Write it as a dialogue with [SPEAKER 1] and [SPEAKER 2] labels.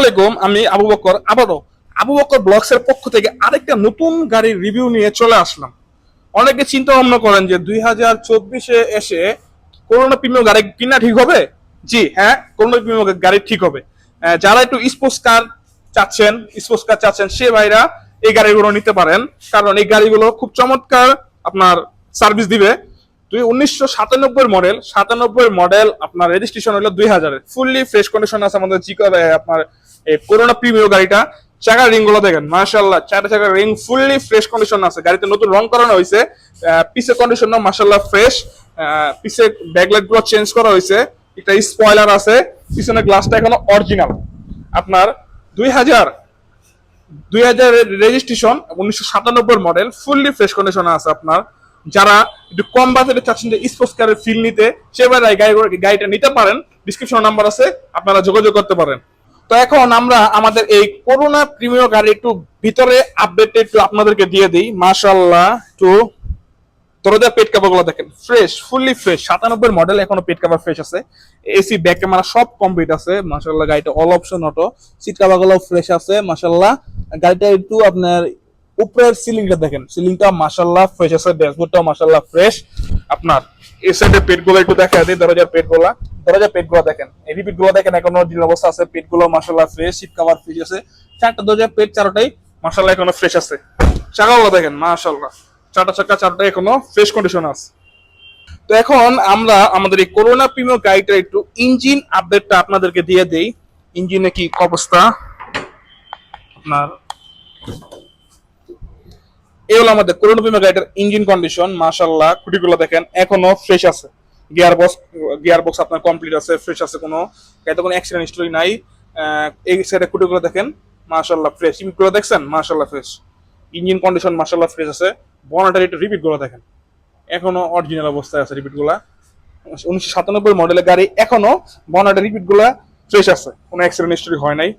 [SPEAKER 1] আলাইকুম আমি আবু বকর আবারও। আবু বকর ব্লগস এর পক্ষ থেকে আরেকটা নতুন গাড়ির রিভিউ নিয়ে চলে আসলাম। অনেকে চিন্তা ভাবনা করেন যে দুই হাজার চব্বিশে এসে করোনা প্রিমিয়াম গাড়ি কিনা ঠিক হবে? জি হ্যাঁ করোনা প্রিমিয়াম গাড়ি ঠিক হবে। যারা একটু স্পোর্টস কার চাচ্ছেন স্পোর্টস কার চাচ্ছেন, সে ভাইরা এই গাড়িগুলো নিতে পারেন। কারণ এই গাড়িগুলো খুব চমৎকার আপনার সার্ভিস দিবে। তুই উনিশশো সাতানব্বই মডেল সাতানব্বই মডেল আপনার রেজিস্ট্রেশন হলো দুই হাজারের। ফুললি ফ্রেশ কন্ডিশন আছে আমাদের জিকো আপনার এই করোনা প্রিমিয়াম গাড়িটা। চাকার রিংগুলো দেখেন মার্শাল্লাহ চারটা চাকার রিং ফুললি ফ্রেশ কন্ডিশন আছে। গাড়িতে নতুন রং করানো হয়েছে পিসের কন্ডিশন মার্শাল্লাহ ফ্রেশ পিসের ব্যাকলাইটগুলো চেঞ্জ করা হয়েছে। একটা স্পয়লার আছে পিছনের গ্লাসটা এখনও অরিজিনাল আপনার দুই হাজার, দুই হাজারের রেজিস্ট্রেশন উনিশশো সাতানব্বই মডেল ফুললি ফ্রেশ কন্ডিশনে আছে আপনার। যারা একটু কম বাজেটে চাচ্ছেন যে স্পোর্টস কারের ফিল নিতে সেবারে গাড়ি গাড়িটা নিতে পারেন। ডিসক্রিপশন নাম্বার আছে, আপনারা যোগাযোগ করতে পারেন। তো এখন আমরা আমাদের এই করোনা প্রিমিয়ার গাড়ি একটু ভিতরে আপডেট একটু আপনাদেরকে দিয়ে দিই। মাশাল্লাহ একটু দরজা পেটগুলো দেখেন। ফ্রেশ ফুললি ফ্রেশ সাতানব্বই মডেল এখনও পেট কাভার ফ্রেশ আছে। এসি ব্যাক ক্যামেরা সব কমপ্লিট আছে। মাশাল্লাহ গাড়িটা অল অপশন অটো সিট কাভারগুলো ফ্রেশ আছে মাশাল্লাহ গাড়িটা একটু আপনার উপরের সিলিংটা দেখেন। সিলিংটা মাশাল্লাহ ফ্রেশ আছে ড্যাশবোর্ডটাও মাশাল্লাহ ফ্রেশ আপনার এই সাইডে পেটগুলো একটু দেখা দিই, দরজার পেটগুলা দরজার পেটগুলো দেখেন এই পেটগুলো দেখেন, এখনও অরিজিনাল অবস্থা আছে পেটগুলো মাশাল্লাহ ফ্রেশ সিট কাভার ফ্রেশ আছে। চারটা দরজার পেট, চারটাই মাশাল্লাহ এখনও ফ্রেশ আছে। চাকাগুলো দেখেন মাশাল্লাহ চারটা চাকা চারটা এখনও ফ্রেশ কন্ডিশন আছে। তো এখন আমরা আমাদের এই করোনা প্রিমিয়ার গাড়িটার একটু ইঞ্জিন আপডেটটা আপনাদেরকে দিয়ে দেই। ইঞ্জিনে কি অবস্থা? আপনার এই হলো আমাদের করোনা প্রিমিয়ার গাড়িটার ইঞ্জিন কন্ডিশন মাশাল্লাহ খুঁটিগুলো দেখেন, এখনও ফ্রেশ আছে। গিয়ার বক্স গিয়ার বক্স আপনার কমপ্লিট আছে ফ্রেশ আছে কোনো। গাড়িতে কোনো অ্যাক্সিডেন্ট হিস্টোরি নাই। এই সাইডে খুঁটিগুলো দেখেন মাশাল্লাহ ফ্রেশ ইমিগুলো দেখছেন? মাশাল্লাহ ফ্রেশ ইঞ্জিন কন্ডিশন মাশাল্লাহ ফ্রেশ আছে। বনাটার একটু রিপিটগুলো দেখেন। এখনও অরিজিনাল অবস্থায় আছে রিপিটগুলা। উনিশশো সাতানব্বই মডেলের গাড়ি এখনও বনাটার রিপিটগুলা ফ্রেশ আছে। কোনো অ্যাক্সিডেন্ট হিস্টোরি হয় নাই।